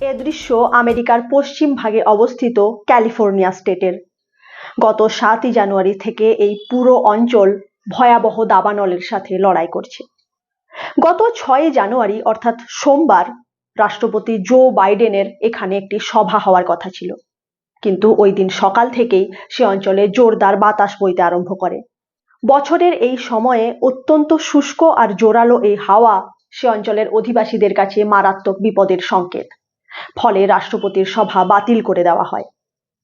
এ দৃশ্য আমেরিকার পশ্চিম ভাগে অবস্থিত ক্যালিফোর্নিয়া স্টেটের। গত সাতই জানুয়ারি থেকে এই পুরো অঞ্চল ভয়াবহ দাবানলের সাথে লড়াই করছে। গত ছয়ই জানুয়ারি, অর্থাৎ সোমবার, রাষ্ট্রপতি জো বাইডেনের এখানে একটি সভা হওয়ার কথা ছিল। কিন্তু ওই দিন সকাল থেকেই সে অঞ্চলে জোরদার বাতাস বইতে আরম্ভ করে। বছরের এই সময়ে অত্যন্ত শুষ্ক আর জোরালো এই হাওয়া সে অঞ্চলের অধিবাসীদের কাছে মারাত্মক বিপদের সংকেত। ফলে রাষ্ট্রপতির সভা বাতিল করে দেওয়া হয়।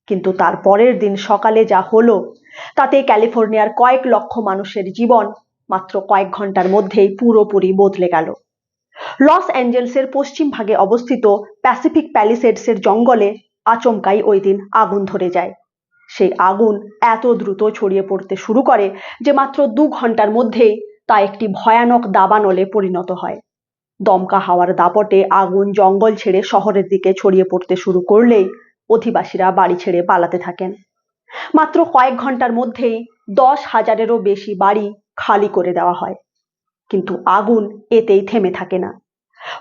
কিন্তু তার পরের দিন সকালে যা হলো, তাতে ক্যালিফোর্নিয়ার কয়েক লক্ষ মানুষের জীবন মাত্র কয়েক ঘণ্টার মধ্যেই পুরোপুরি বদলে গেল। লস অ্যাঞ্জেলসের পশ্চিম ভাগে অবস্থিত প্যাসিফিক প্যালিসেডসের জঙ্গলে আচমকাই ওই দিন আগুন ধরে যায়। সেই আগুন এত দ্রুত ছড়িয়ে পড়তে শুরু করে যে মাত্র দু ঘণ্টার মধ্যেই তা একটি ভয়ানক দাবানলে পরিণত হয়। দমকা হাওয়ার দাপটে আগুন জঙ্গল ছেড়ে শহরের দিকে ছড়িয়ে পড়তে শুরু করলেই অধিবাসীরা বাড়ি ছেড়ে পালাতে থাকেন। মাত্র কয়েক ঘণ্টার মধ্যেই দশ হাজারেরও বেশি বাড়ি খালি করে দেওয়া হয়। কিন্তু আগুন এতেই থেমে থাকে না।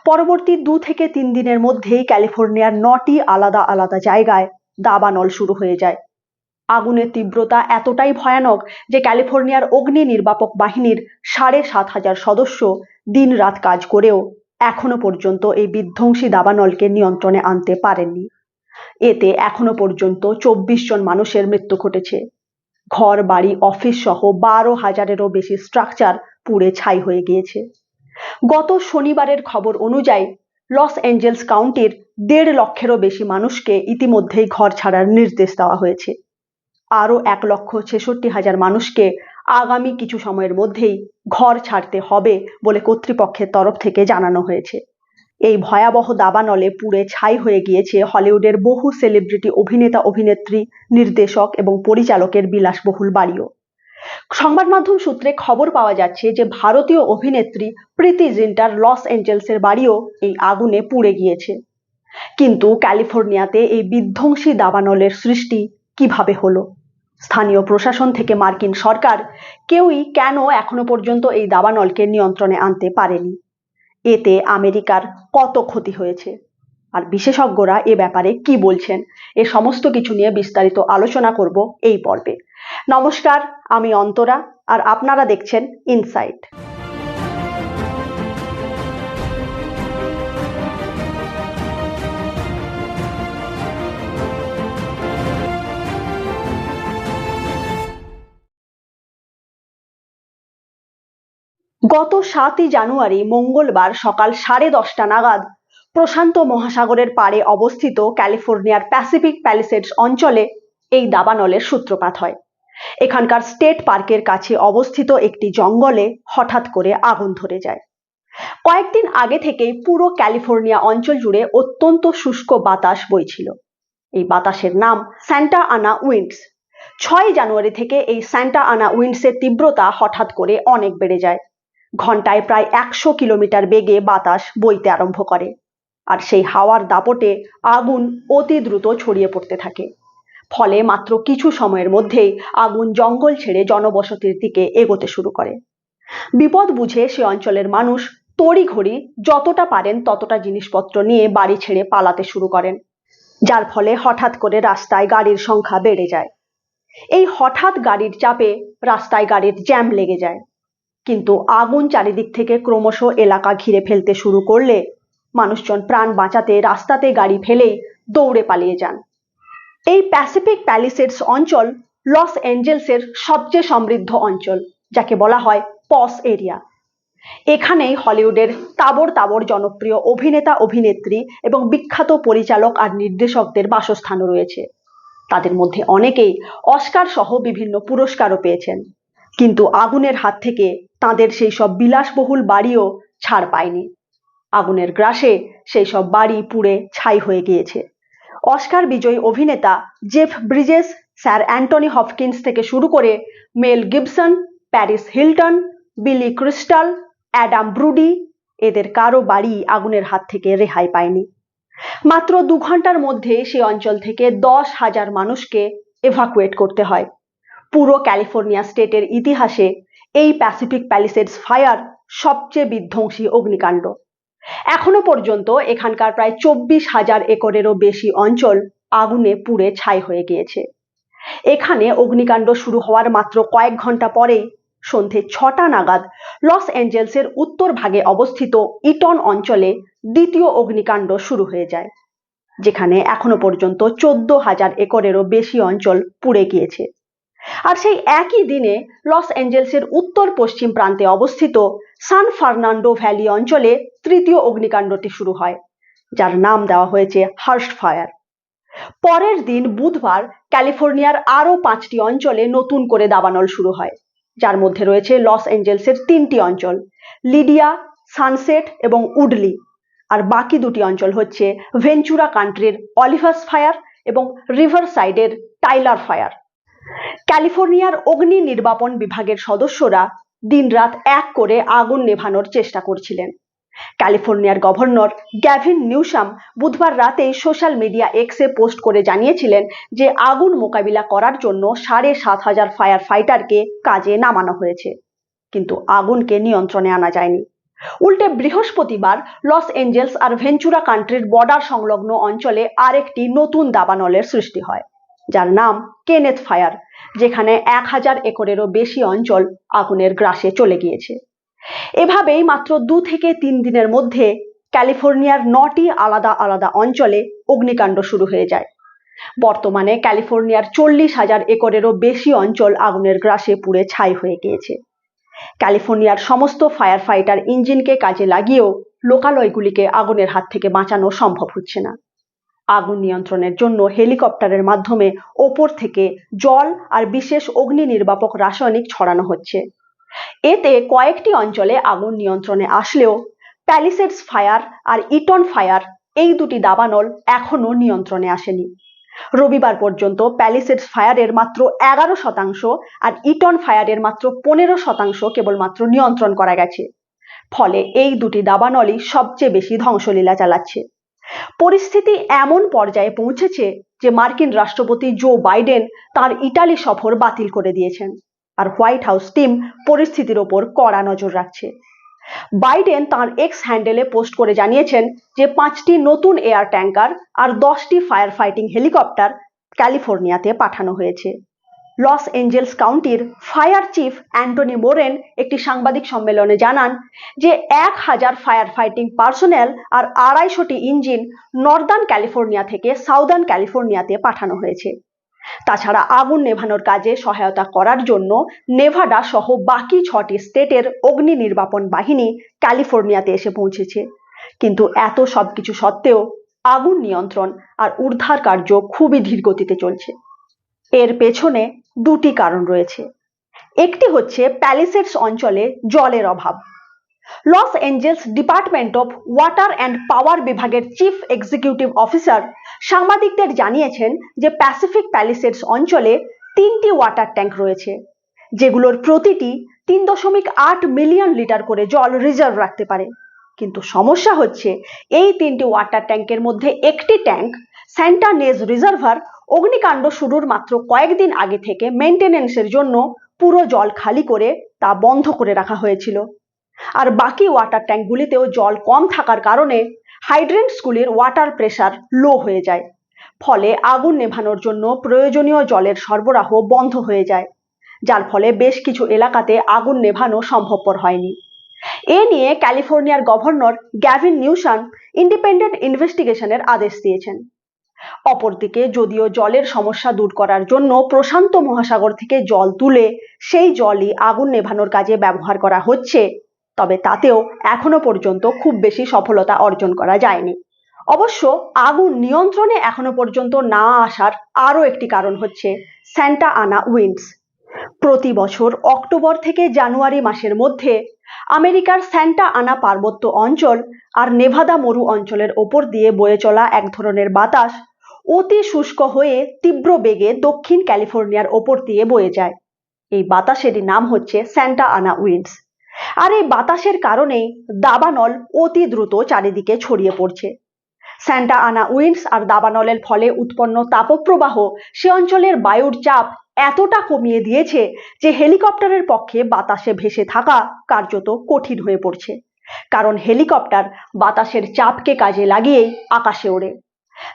পরবর্তী দু থেকে তিন দিনের মধ্যেই ক্যালিফোর্নিয়ার নটি আলাদা আলাদা জায়গায় দাবানল শুরু হয়ে যায়। আগুনের তীব্রতা এতটাই ভয়ানক যে ক্যালিফোর্নিয়ার অগ্নি নির্বাপক বাহিনীর সাড়ে সাত হাজার সদস্য দিন রাত কাজ করেও এখনও পর্যন্ত এই বিধ্বংসী দাবানলকে নিয়ন্ত্রণে আনতে পারেননি। এতে এখনও পর্যন্ত চব্বিশ জন মানুষের মৃত্যু ঘটেছে। ঘর, বাড়ি, অফিস সহ বারো হাজারেরও বেশি স্ট্রাকচার পুড়ে ছাই হয়ে গিয়েছে। গত শনিবারের খবর অনুযায়ী লস অ্যাঞ্জেলস কাউন্টির দেড় লক্ষেরও বেশি মানুষকে ইতিমধ্যেই ঘর ছাড়ার নির্দেশ দেওয়া হয়েছে। আরও এক লক্ষ ছেষট্টি হাজার মানুষকে আগামী কিছু সময়ের মধ্যেই ঘর ছাড়তে হবে বলে কর্তৃপক্ষের তরফ থেকে জানানো হয়েছে। এই ভয়াবহ দাবানলে পুড়ে ছাই হয়ে গিয়েছে হলিউডের বহু সেলিব্রিটি অভিনেতা, অভিনেত্রী, নির্দেশক এবং পরিচালকের বিলাসবহুল বাড়িও। সংবাদ মাধ্যম সূত্রে খবর পাওয়া যাচ্ছে যে ভারতীয় অভিনেত্রী প্রীতি জিন্টার লস অ্যাঞ্জেলসের বাড়িও এই আগুনে পুড়ে গিয়েছে। কিন্তু ক্যালিফোর্নিয়াতে এই বিধ্বংসী দাবানলের সৃষ্টি কীভাবে হলো? স্থানীয় প্রশাসন থেকে মার্কিন সরকার কেউই কেন এখনও পর্যন্ত এই দাবানলকে নিয়ন্ত্রণে আনতে পারেনি। এতে আমেরিকার কত ক্ষতি হয়েছে? আর বিশেষজ্ঞরা এ ব্যাপারে কি বলছেন? এ সমস্ত কিছু নিয়ে বিস্তারিত আলোচনা করব এই পর্বে। নমস্কার, আমি অন্তরা, আর আপনারা দেখছেন ইনসাইট গত সাতই জানুয়ারি মঙ্গলবার সকাল সাড়ে দশটা নাগাদ প্রশান্ত মহাসাগরের পাড়ে অবস্থিত ক্যালিফোর্নিয়ার প্যাসিফিক প্যালিসেডস অঞ্চলে এই দাবানলের সূত্রপাত হয়। এখানকার স্টেট পার্কের কাছে অবস্থিত একটি জঙ্গলে হঠাৎ করে আগুন ধরে যায়। কয়েকদিন আগে থেকেই পুরো ক্যালিফোর্নিয়া অঞ্চল জুড়ে অত্যন্ত শুষ্ক বাতাস বইছিল। এই বাতাসের নাম স্যান্টা আনা উইন্ডস। ছয় জানুয়ারি থেকে এই স্যান্টা আনা উইন্ডসের তীব্রতা হঠাৎ করে অনেক বেড়ে যায়। ঘন্টায় প্রায় একশো কিলোমিটার বেগে বাতাস বইতে আরম্ভ করে। আর সেই হাওয়ার দাপটে আগুন অতি দ্রুত ছড়িয়ে পড়তে থাকে। ফলে মাত্র কিছু সময়ের মধ্যেই আগুন জঙ্গল ছেড়ে জনবসতির দিকে এগোতে শুরু করে। বিপদ বুঝে সে অঞ্চলের মানুষ তড়িঘড়ি যতটা পারেন ততটা জিনিসপত্র নিয়ে বাড়ি ছেড়ে পালাতে শুরু করেন, যার ফলে হঠাৎ করে রাস্তায় গাড়ির সংখ্যা বেড়ে যায়। এই হঠাৎ গাড়ির চাপে রাস্তায় গাড়ির জ্যাম লেগে যায়। কিন্তু আগুন চারিদিক থেকে ক্রমশ এলাকা ঘিরে ফেলতে শুরু করলে মানুষজন প্রাণ বাঁচাতে রাস্তাতে গাড়ি ফেলেই দৌড়ে পালিয়ে যান। এই প্যাসিফিক প্যালিসেডস অঞ্চল লস অ্যাঞ্জেলসের সবচেয়ে সমৃদ্ধ অঞ্চল, যাকে বলা হয় পস এরিয়া এখানেই হলিউডের তাবর তাবর জনপ্রিয় অভিনেতা, অভিনেত্রী এবং বিখ্যাত পরিচালক আর নির্দেশকদের বাসস্থান রয়েছে। তাদের মধ্যে অনেকেই অস্কার সহ বিভিন্ন পুরস্কারও পেয়েছেন। কিন্তু আগুনের হাত থেকে তাদের সেই সব বিলাসবহুল বাড়িও ছাড় পায়নি। আগুনের গ্রাসে সেই সব বাড়ি পুড়ে ছাই হয়ে গিয়েছে। অস্কার বিজয়ী অভিনেতা Jeff Bridges, sir Anthony Hopkins থেকে শুরু করে Mel Gibson, Paris Hilton, Billy Crystal, Adam Brody, এদের কারও বাড়ি আগুনের হাত থেকে রেহাই পায়নি। মাত্র দু ঘণ্টার মধ্যে সে অঞ্চল থেকে দশ হাজার মানুষকে এভাকুয়েট করতে হয়। পুরো ক্যালিফোর্নিয়া স্টেটের ইতিহাসে এই প্যাসিফিক প্যালিসেডস ফায়ার সবচেয়ে বিধ্বংসী অগ্নিকাণ্ড। এখনও পর্যন্ত এখানকার প্রায় চব্বিশ হাজার একরেরও বেশি অঞ্চল আগুনে পুড়ে ছাই হয়ে গিয়েছে। এখানে অগ্নিকাণ্ড শুরু হওয়ার মাত্র কয়েক ঘণ্টা পরেই সন্ধে ছটা নাগাদ লস অ্যাঞ্জেলসের উত্তর ভাগে অবস্থিত ইটন অঞ্চলে দ্বিতীয় অগ্নিকাণ্ড শুরু হয়ে যায়, যেখানে এখনও পর্যন্ত চোদ্দ হাজার একরেরও বেশি অঞ্চল পুড়ে গিয়েছে। আর সেই একই দিনে লস অ্যাঞ্জেলসের উত্তর পশ্চিম প্রান্তে অবস্থিত সান ফার্নান্ডো ভ্যালি অঞ্চলে তৃতীয় অগ্নিকাণ্ডটি শুরু হয়, যার নাম দেওয়া হয়েছে হার্স্ট ফায়ার। পরের দিন বুধবার ক্যালিফোর্নিয়ার আরও পাঁচটি অঞ্চলে নতুন করে দাবানল শুরু হয়, যার মধ্যে রয়েছে লস অ্যাঞ্জেলসের তিনটি অঞ্চল, লিডিয়া, সানসেট এবং উডলি। আর বাকি দুটি অঞ্চল হচ্ছে ভেঞ্চুরা কান্ট্রির অলিভাস ফায়ার এবং রিভার সাইডের টাইলার ফায়ার। ক্যালিফোর্নিয়ার অগ্নি নির্বাপন বিভাগের সদস্যরা দিনরাত এক করে আগুন নেভানোর চেষ্টা করছিলেন। ক্যালিফোর্নিয়ার গভর্নর গ্যাভিন নিউসাম বুধবার রাতেই সোশ্যাল মিডিয়া এক্সে পোস্ট করে জানিয়েছিলেন যে আগুন মোকাবিলা করার জন্য সাড়ে সাত হাজার ফায়ার ফাইটারকে কাজে নামানো হয়েছে। কিন্তু আগুনকে নিয়ন্ত্রণে আনা যায়নি। উল্টে বৃহস্পতিবার লস এঞ্জেলস আর ভেঞ্চুরা কান্ট্রির বর্ডার সংলগ্ন অঞ্চলে আরেকটি নতুন দাবানলের সৃষ্টি হয়। যার নাম কেনেথ ফায়ার, যেখানে এক হাজার একরেরও বেশি অঞ্চল আগুনের গ্রাসে চলে গিয়েছে। এভাবেই মাত্র দু থেকে তিন দিনের মধ্যে ক্যালিফোর্নিয়ার নটি আলাদা আলাদা অঞ্চলে অগ্নিকাণ্ড শুরু হয়ে যায়। বর্তমানে ক্যালিফোর্নিয়ার চল্লিশ হাজার একরেরও বেশি অঞ্চল আগুনের গ্রাসে পুড়ে ছাই হয়ে গিয়েছে। ক্যালিফোর্নিয়ার সমস্ত ফায়ার ফাইটার ইঞ্জিনকে কাজে লাগিয়েও লোকালয়গুলিকে আগুনের হাত থেকে বাঁচানো সম্ভব হচ্ছে না। আগুন নিয়ন্ত্রণের জন্য হেলিকপ্টারের মাধ্যমে ওপর থেকে জল আর বিশেষ অগ্নি নির্বাপক রাসায়নিক ছড়ানো হচ্ছে। এতে কয়েকটি অঞ্চলে আগুন নিয়ন্ত্রণে আসলেও প্যালিসেডস ফায়ার আর ইটন ফায়ার এই দুটি দাবানল এখনও নিয়ন্ত্রণে আসেনি। রবিবার পর্যন্ত প্যালিসেডস ফায়ারের মাত্র এগারো শতাংশ আর ইটন ফায়ারের মাত্র পনেরো শতাংশ কেবলমাত্র নিয়ন্ত্রণ করা গেছে। ফলে এই দুটি দাবানলই সবচেয়ে বেশি ধ্বংসলীলা চালাচ্ছে। পরিস্থিতি এমন পর্যায়ে পৌঁছেছে যে মার্কিন রাষ্ট্রপতি জো বাইডেন তার ইটালি সফর বাতিল করে দিয়েছেন আর হোয়াইট হাউস টিম পরিস্থিতির ওপর কড়া নজর রাখছে। বাইডেন তার এক্স হ্যান্ডেলে পোস্ট করে জানিয়েছেন যে পাঁচটি নতুন এয়ার ট্যাঙ্কার আর দশটি ফায়ার ফাইটিং হেলিকপ্টার ক্যালিফোর্নিয়াতে পাঠানো হয়েছে। লস এঞ্জেলস কাউন্টির ফায়ার চিফ অ্যান্টনি মোরেন একটি সাংবাদিক সম্মেলনে জানান যে এক হাজার ফায়ার ফাইটিং পার্সোনেল আর আড়াইশোটি ইঞ্জিন নর্দার্ন ক্যালিফোর্নিয়া থেকে সাউদার্ন ক্যালিফোর্নিয়াতে পাঠানো হয়েছে। তাছাড়া আগুন নেভানোর কাজে সহায়তা করার জন্য নেভাডা সহ বাকি ছটি স্টেটের অগ্নি নির্বাপন বাহিনী ক্যালিফোর্নিয়াতে এসে পৌঁছেছে। কিন্তু এত সবকিছু সত্ত্বেও আগুন নিয়ন্ত্রণ আর উদ্ধার কার্য খুবই ধীর গতিতে চলছে। এর পেছনে দুটি কারণ রয়েছে। একটি হচ্ছে প্যালিসেডস অঞ্চলে জলের অভাব। Los Angeles department of water and power বিভাগের চিফ এক্সিকিউটিভ অফিসার সাংবাদিকদের জানিয়েছেন যে প্যাসিফিক প্যালিসেডস অঞ্চলে তিনটি ওয়াটার ট্যাঙ্ক রয়েছে, যেগুলোর প্রতিটি তিন দশমিক আট মিলিয়ন লিটার করে জল রিজার্ভ রাখতে পারে। কিন্তু সমস্যা হচ্ছে, এই তিনটি ওয়াটার ট্যাঙ্কের মধ্যে একটি ট্যাঙ্ক স্যান্টা নেজ রিজার্ভার অগ্নিকাণ্ড শুরুর মাত্র কয়েকদিন আগে থেকে মেনটেনেন্সের জন্য পুরো জল খালি করে তা বন্ধ করে রাখা হয়েছিল। আর বাকি ওয়াটার ট্যাঙ্কগুলিতেও জল কম থাকার কারণে হাইড্রেন্টসগুলির ওয়াটার প্রেশার লো হয়ে যায়। ফলে আগুন নেভানোর জন্য প্রয়োজনীয় জলের সরবরাহ বন্ধ হয়ে যায়। যার ফলে বেশ কিছু এলাকাতে আগুন নেভানো সম্ভবপর হয়নি। এ নিয়ে ক্যালিফোর্নিয়ার গভর্নর গ্যাভিন নিউসান ইন্ডিপেন্ডেন্ট ইনভেস্টিগেশনের আদেশ দিয়েছেন। অপরদিকে যদিও জলের সমস্যা দূর করার জন্য প্রশান্ত মহাসাগর থেকে জল তুলে সেই জলই আগুন নেভানোর কাজে ব্যবহার করা হচ্ছে, তবে তাতেও এখনও পর্যন্ত খুব বেশি সফলতা অর্জন করা যায়নি। অবশ্য আগুন নিয়ন্ত্রণে এখনও পর্যন্ত না আসার আরও একটি কারণ হচ্ছে স্যান্টা আনা উইন্ডস। প্রতি বছর অক্টোবর থেকে জানুয়ারি মাসের মধ্যে আমেরিকার স্যান্টা আনা পার্বত্য অঞ্চল আর নেভাদা মরু অঞ্চলের ওপর দিয়ে বয়ে চলা এক ধরনের বাতাস অতি শুষ্ক হয়ে তীব্র বেগে দক্ষিণ ক্যালিফোর্নিয়ার ওপর দিয়ে বয়ে যায়। এই বাতাসেরই নাম হচ্ছে স্যান্টা আনা উইন্ডস। আর এই বাতাসের কারণেই দাবানল অতি দ্রুত চারিদিকে ছড়িয়ে পড়ছে। স্যান্টা আনা উইন্ডস আর দাবানলের ফলে উৎপন্ন তাপপ্রবাহ সে অঞ্চলের বায়ুর চাপ এতটা কমিয়ে দিয়েছে যে হেলিকপ্টারের পক্ষে বাতাসে ভেসে থাকা কার্যত কঠিন হয়ে পড়ছে। কারণ হেলিকপ্টার বাতাসের চাপকে কাজে লাগিয়েই আকাশে ওড়ে।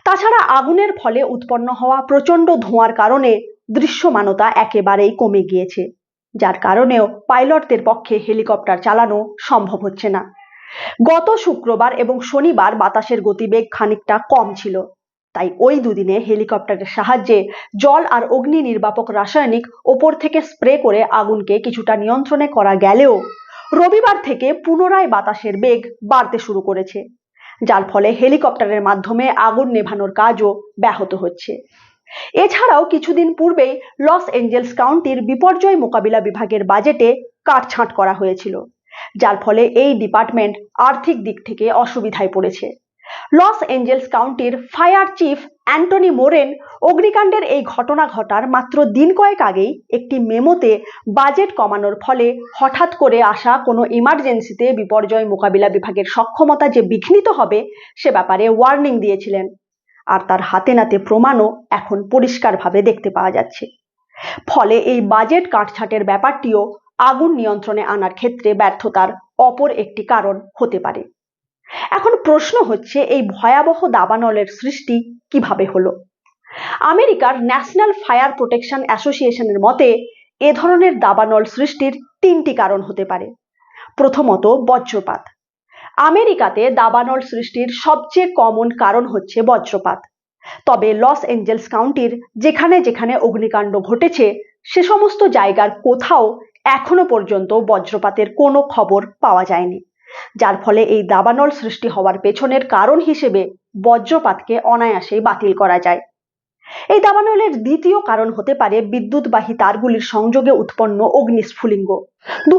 তাছাড়া আগুনের ফলে উৎপন্ন হওয়া প্রচণ্ড ধোঁয়ার কারণে দৃশ্যমানতা একেবারেই কমে গিয়েছে, যার কারণেও পাইলটদের পক্ষে হেলিকপ্টার চালানো সম্ভব হচ্ছে না। গত শুক্রবার এবং শনিবার বাতাসের গতিবেগ খানিকটা কম ছিল। তাই ওই দুদিনে হেলিকপ্টারের সাহায্যে জল আর অগ্নি নির্বাপক রাসায়নিক ওপর থেকে স্প্রে করে আগুনকে কিছুটা নিয়ন্ত্রণে করা গেলেও রবিবার থেকে পুনরায় বাতাসের বেগ বাড়তে শুরু করেছে, যার ফলে হেলিকপ্টারের মাধ্যমে আগুন নেভানোর কাজও ব্যাহত হচ্ছে। এছাড়াও কিছুদিন পূর্বেই লস এঞ্জেলস কাউন্টির বিপর্যয় মোকাবিলা বিভাগের বাজেটে কাটছাঁট করা হয়েছিল, যার ফলে এই ডিপার্টমেন্ট আর্থিক দিক থেকে অসুবিধায় পড়েছে। লস এঞ্জেলস কাউন্টির ফায়ার চিফ অ্যান্টনি মোরেন অগ্নিকাণ্ডের এই ঘটনা ঘটার মাত্র দিন কয়েক আগেই একটি মেমোতে বাজেট কমানোর ফলে হঠাৎ করে আসা কোনো ইমার্জেন্সিতে বিপর্যয় মোকাবিলা বিভাগের সক্ষমতা যে বিঘ্নিত হবে, সে ব্যাপারে ওয়ার্নিং দিয়েছিলেন। আর তার হাতে নাতে প্রমাণও এখন পরিষ্কারভাবে দেখতে পাওয়া যাচ্ছে। ফলে এই বাজেট কাটছাটের ব্যাপারটিও আগুন নিয়ন্ত্রণে আনার ক্ষেত্রে ব্যর্থতার অপর একটি কারণ হতে পারে। এখন প্রশ্ন হচ্ছে এই ভয়াবহ দাবানলের সৃষ্টি কীভাবে হলো? আমেরিকার ন্যাশনাল ফায়ার প্রোটেকশন অ্যাসোসিয়েশনের মতে, এ ধরনের দাবানল সৃষ্টির তিনটি কারণ হতে পারে। প্রথমত, বজ্রপাত। আমেরিকাতে দাবানল সৃষ্টির সবচেয়ে কমন কারণ হচ্ছে বজ্রপাত। তবে লস এঞ্জেলস কাউন্টির যেখানে যেখানে অগ্নিকাণ্ড ঘটেছে, সে সমস্ত জায়গার কোথাও এখনও পর্যন্ত বজ্রপাতের কোনো খবর পাওয়া যায়নি। যার ফলে এই দাবানল সৃষ্টি হওয়ার পেছনের কারণ হিসেবে বজ্রপাতকে অনায়াসেই বাতিল করা যায়। এই দাবানলের দ্বিতীয় কারণ হতে পারে বিদ্যুৎবাহী তারগুলির সংযোগে উৎপন্ন অগ্নিস্ফুলিঙ্গ। দু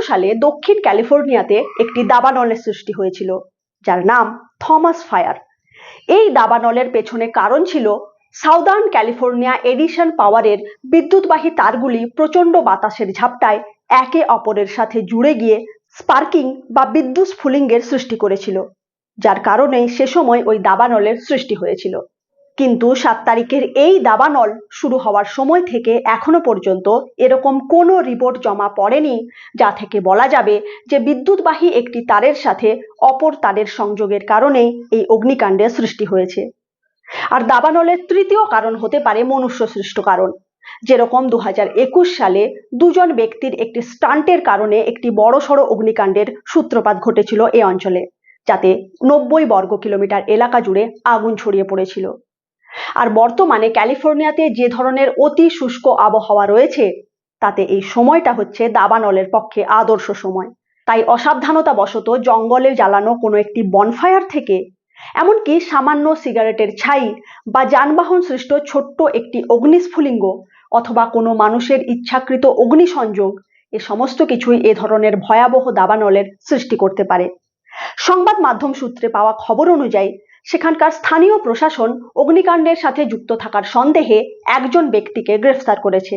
সালে দক্ষিণ ক্যালিফোর্নিয়াতে একটি দাবানলের সৃষ্টি হয়েছিল, যার নাম থমাস ফায়ার। এই দাবানলের পেছনে কারণ ছিল সাউদার্ন ক্যালিফোর্নিয়া এডিশন পাওয়ারের বিদ্যুৎবাহী তারগুলি প্রচণ্ড বাতাসের ঝাপটায় একে অপরের সাথে জুড়ে গিয়ে স্পার্কিং বা বিদ্যুৎ স্ফুলিঙ্গের সৃষ্টি করেছিল, যার কারণেই সে সময় ওই দাবানলের সৃষ্টি হয়েছিল। কিন্তু সাত তারিখের এই দাবানল শুরু হওয়ার সময় থেকে এখনও পর্যন্ত এরকম কোনো রিপোর্ট জমা পড়েনি, যা থেকে বলা যাবে যে বিদ্যুৎবাহী একটি তারের সাথে অপর তারের সংযোগের কারণেই এই অগ্নিকাণ্ডের সৃষ্টি হয়েছে। আর দাবানলের তৃতীয় কারণ হতে পারে মনুষ্য সৃষ্ট কারণ। যেরকম দু হাজার একুশ সালে দুজন ব্যক্তির একটি স্টান্টের কারণে একটি বড়সড় অগ্নিকাণ্ডের সূত্রপাত ঘটেছিল এ অঞ্চলে, যাতে নব্বই বর্গ কিলোমিটার এলাকা জুড়ে আগুন ছড়িয়ে পড়েছিল। আর বর্তমানে ক্যালিফোর্নিয়াতে যে ধরনের অতি শুষ্ক আবহাওয়া রয়েছে, তাতে এই সময়টা হচ্ছে দাবানলের পক্ষে আদর্শ সময়। তাই অসাবধানতা বশত জঙ্গলে জ্বালানো কোনো একটি বনফায়ার থেকে, এমনকি সামান্য সিগারেটের ছাই বা যানবাহন সৃষ্ট ছোট্ট একটি অগ্নিস্ফুলিঙ্গ অথবা কোনো মানুষের ইচ্ছাকৃত অগ্নিসংযোগ, এ সমস্ত কিছুই এ ধরনের ভয়াবহ দাবানলের সৃষ্টি করতে পারে। সংবাদ মাধ্যম সূত্রে পাওয়া খবর অনুযায়ী, সেখানকার স্থানীয় প্রশাসন অগ্নিকাণ্ডের সাথে যুক্ত থাকার সন্দেহে একজন ব্যক্তিকে গ্রেফতার করেছে।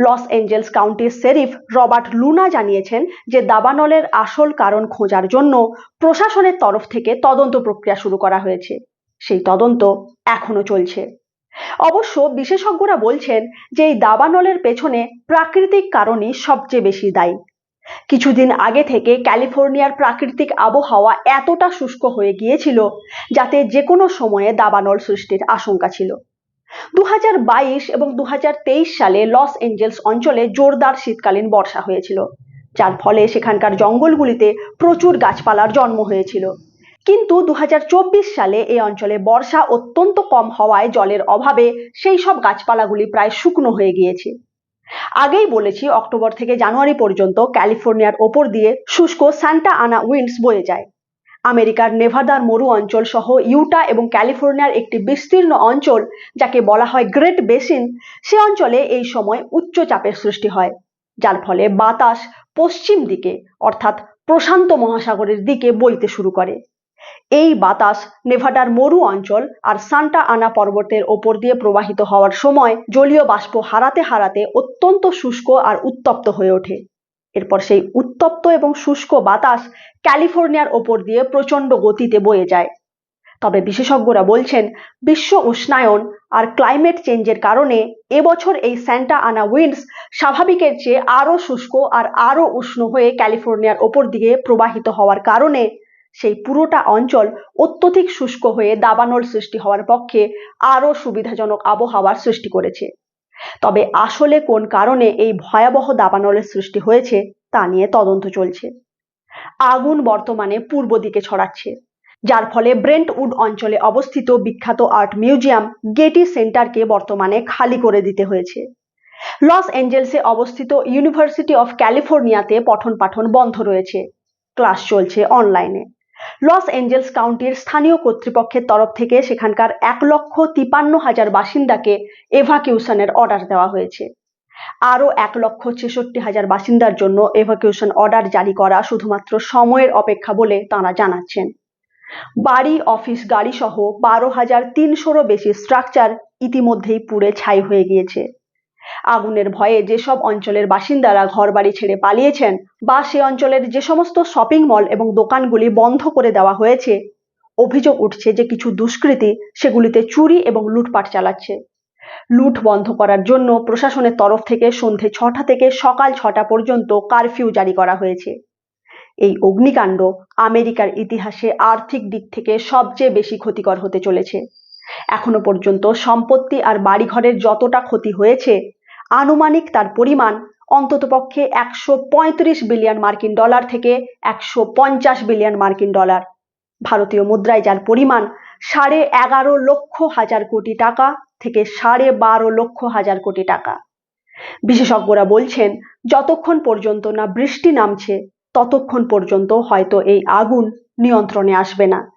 লস এঞ্জেলস কাউন্টির শেরিফ রবার্ট লুনা জানিয়েছেন যে দাবানলের আসল কারণ খোঁজার জন্য প্রশাসনের তরফ থেকে তদন্ত প্রক্রিয়া শুরু করা হয়েছে। সেই তদন্ত এখনও চলছে। অবশ্য বিশেষজ্ঞরা বলছেন যে এই দাবানলের পেছনে প্রাকৃতিক কারণই সবচেয়ে বেশি দায়ী। কিছুদিন আগে থেকে ক্যালিফোর্নিয়ার প্রাকৃতিক আবহাওয়া এতটা শুষ্ক হয়ে গিয়েছিল যাতে যে কোনো সময়ে দাবানল সৃষ্টির আশঙ্কা ছিল। দু হাজার বাইশ এবং দু হাজার তেইশ সালে লস এঞ্জেলস অঞ্চলে জোরদার শীতকালীন বর্ষা হয়েছিল, যার ফলে সেখানকার জঙ্গলগুলিতে প্রচুর গাছপালার জন্ম হয়েছিল। কিন্তু দু হাজার চব্বিশ সালে এই অঞ্চলে বর্ষা অত্যন্ত কম হওয়ায় জলের অভাবে সেই সব গাছপালাগুলি প্রায় শুকনো হয়ে গিয়েছে। আগেই বলেছি, অক্টোবর থেকে জানুয়ারি পর্যন্ত ক্যালিফোর্নিয়ার ওপর দিয়ে শুষ্ক সান্টা আনা উইন্ডস বয়ে যায়। আমেরিকার নেভাদার মরু অঞ্চল সহ ইউটা এবং ক্যালিফোর্নিয়ার একটি বিস্তীর্ণ অঞ্চল, যাকে বলা হয় গ্রেট বেসিন, সে অঞ্চলে এই সময় উচ্চ চাপের সৃষ্টি হয়, যার ফলে বাতাস পশ্চিম দিকে, অর্থাৎ প্রশান্ত মহাসাগরের দিকে বইতে শুরু করে। এই বাতাস নেভাডার মরু অঞ্চল আর সান্টা আনা পর্বতের ওপর দিয়ে প্রবাহিত হওয়ার সময় জলীয় বাষ্প হারাতে হারাতে অত্যন্ত শুষ্ক আর উত্তপ্ত হয়ে ওঠে। এরপর সেই উত্তপ্ত এবং শুষ্ক বাতাস ক্যালিফোর্নিয়ার ওপর দিয়ে প্রচণ্ড গতিতে বয়ে যায়। তবে বিশেষজ্ঞরা বলছেন, বিশ্ব উষ্ণায়ন আর ক্লাইমেট চেঞ্জের কারণে এবছর এই স্যান্টা আনা উইন্ডস স্বাভাবিকের চেয়ে আরও শুষ্ক আর আরও উষ্ণ হয়ে ক্যালিফোর্নিয়ার ওপর দিকে প্রবাহিত হওয়ার কারণে সেই পুরোটা অঞ্চল অত্যধিক শুষ্ক হয়ে দাবানল সৃষ্টি হওয়ার পক্ষে আরও সুবিধাজনক আবহাওয়ার সৃষ্টি করেছে। তবে আসলে কোন কারণে এই ভয়াবহ দাবানলের সৃষ্টি হয়েছে তা নিয়ে তদন্ত চলছে। আগুন বর্তমানে পূর্ব দিকে ছড়াচ্ছে, যার ফলে ব্রেন্টউড অঞ্চলে অবস্থিত বিখ্যাত আর্ট মিউজিয়াম গেটি সেন্টারকে বর্তমানে খালি করে দিতে হয়েছে। লস অ্যাঞ্জেলসে অবস্থিত ইউনিভার্সিটি অফ ক্যালিফোর্নিয়াতে পঠন পাঠন বন্ধ রয়েছে। ক্লাস চলছে অনলাইনে। লস অ্যাঞ্জেলস কাউন্টির স্থানীয় কর্তৃপক্ষের তরফ থেকে সেখানকার এক লক্ষ তিপান্ন হাজার বাসিন্দাকে এভাকিউশনের অর্ডার দেওয়া হয়েছে। আরও এক লক্ষ ছেষট্টি হাজার বাসিন্দার জন্য এভাকিউশন অর্ডার জারি করা শুধুমাত্র সময়ের অপেক্ষা বলে তাঁরা জানাচ্ছেন। বাড়ি, অফিস গাড়ি সহ বারো হাজার তিনশোরও বেশি স্ট্রাকচার ইতিমধ্যেই পুড়ে ছাই হয়ে গিয়েছে। আগুনের ভয়ে যেসব অঞ্চলের বাসিন্দারা ঘরবাড়ি ছেড়ে পালিয়েছেন বা সে অঞ্চলের যে সমস্ত শপিং মল এবং দোকানগুলি বন্ধ করে দেওয়া হয়েছে, অভিযোগ উঠছে যে কিছু দুষ্কৃতী সেগুলিতে চুরি এবং লুটপাট চালাচ্ছে। লুট বন্ধ করার জন্য প্রশাসনের তরফ থেকে সন্ধে ছটা থেকে সকাল ছটা পর্যন্ত কারফিউ জারি করা হয়েছে। এই অগ্নিকাণ্ড আমেরিকার ইতিহাসে আর্থিক দিক থেকে সবচেয়ে বেশি ক্ষতিকর হতে চলেছে। এখনও পর্যন্ত সম্পত্তি আর বাড়িঘরের যতটা ক্ষতি হয়েছে আনুমানিক তার পরিমাণ অন্ততপক্ষে একশো পঁয়ত্রিশ বিলিয়ন মার্কিন ডলার থেকে একশো পঞ্চাশ বিলিয়ন মার্কিন ডলার। ভারতীয় মুদ্রায় যার পরিমাণ সাড়ে এগারো লক্ষ হাজার কোটি টাকা থেকে সাড়ে বারো লক্ষ হাজার কোটি টাকা। বিশেষজ্ঞরা বলছেন, যতক্ষণ পর্যন্ত না বৃষ্টি নামছে, ততক্ষণ পর্যন্ত হয়তো এই আগুন নিয়ন্ত্রণে আসবে না।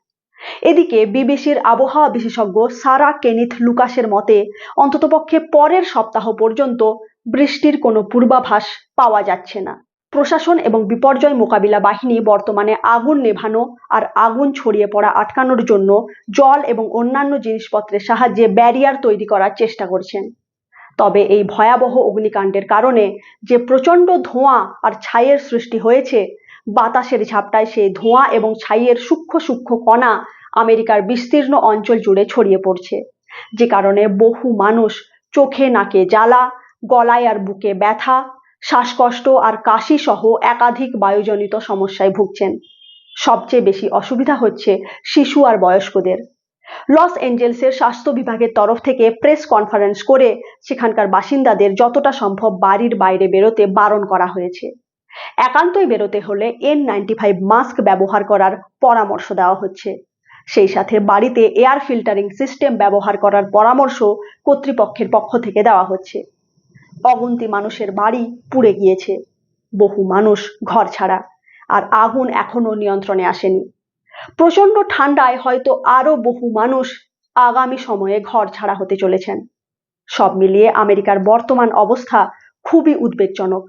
এদিকে বিবিসির আবহাওয়া বিশেষজ্ঞ সারা কেনিথ লুকাসের মতে, অন্ততপক্ষে পরের সপ্তাহ পর্যন্ত বৃষ্টির কোনো পূর্বাভাস পাওয়া যাচ্ছে না। প্রশাসন এবং বিপর্যয় মোকাবিলা বাহিনী বর্তমানে আগুন নেভানো আর আগুন ছড়িয়ে পড়া আটকানোর জন্য জল এবং অন্যান্য জিনিসপত্রের সাহায্যে ব্যারিয়ার তৈরি করার চেষ্টা করছেন। তবে এই ভয়াবহ অগ্নিকাণ্ডের কারণে যে প্রচণ্ড ধোঁয়া আর ছাইয়ের সৃষ্টি হয়েছে, বাতাসের ঝাপটায় সেই ধোঁয়া এবং ছাইয়ের সূক্ষ্ম সূক্ষ্ম কণা আমেরিকার বিস্তীর্ণ অঞ্চল জুড়ে ছড়িয়ে পড়ছে, যে কারণে বহু মানুষ চোখে নাকে জ্বালা, গলায় আর বুকে ব্যথা, শ্বাসকষ্ট আর কাশি সহ একাধিক বায়ুজনিত সমস্যায় ভুগছেন। সবচেয়ে বেশি অসুবিধা হচ্ছে শিশু আর বয়স্কদের। লস এঞ্জেলসের স্বাস্থ্য বিভাগের তরফ থেকে প্রেস কনফারেন্স করে সেখানকার বাসিন্দাদের যতটা সম্ভব বাড়ির বাইরে বেরোতে বারণ করা হয়েছে। একান্তই বেরোতে হলে এন নাইনটি ফাইভ মাস্ক ব্যবহার করার পরামর্শ দেওয়া হচ্ছে। সেই সাথে বাড়িতে এয়ার ফিল্টারিং সিস্টেম ব্যবহার করার পরামর্শ কর্তৃপক্ষের পক্ষ থেকে দেওয়া হচ্ছে। অগুন্তি মানুষের বাড়ি পুড়ে গিয়েছে। বহু মানুষ ঘর ছাড়া, আর আগুন এখনও নিয়ন্ত্রণে আসেনি। প্রচণ্ড ঠান্ডায় হয়তো আরও বহু মানুষ আগামী সময়ে ঘর ছাড়া হতে চলেছেন। সব মিলিয়ে আমেরিকার বর্তমান অবস্থা খুবই উদ্বেগজনক।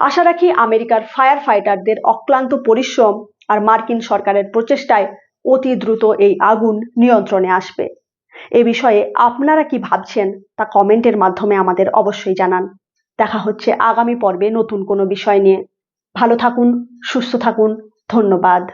আশা রাখি আমেরিকার ফায়ার ফাইটারদের অক্লান্ত পরিশ্রম আর মার্কিন সরকারের প্রচেষ্টায় অতি দ্রুত এই আগুন নিয়ন্ত্রণে আসবে। এ বিষয়ে আপনারা কি ভাবছেন তা কমেন্টের মাধ্যমে আমাদের অবশ্যই জানান। দেখা হচ্ছে আগামী পর্বে নতুন কোনো বিষয় নিয়ে। ভালো থাকুন, সুস্থ থাকুন। ধন্যবাদ।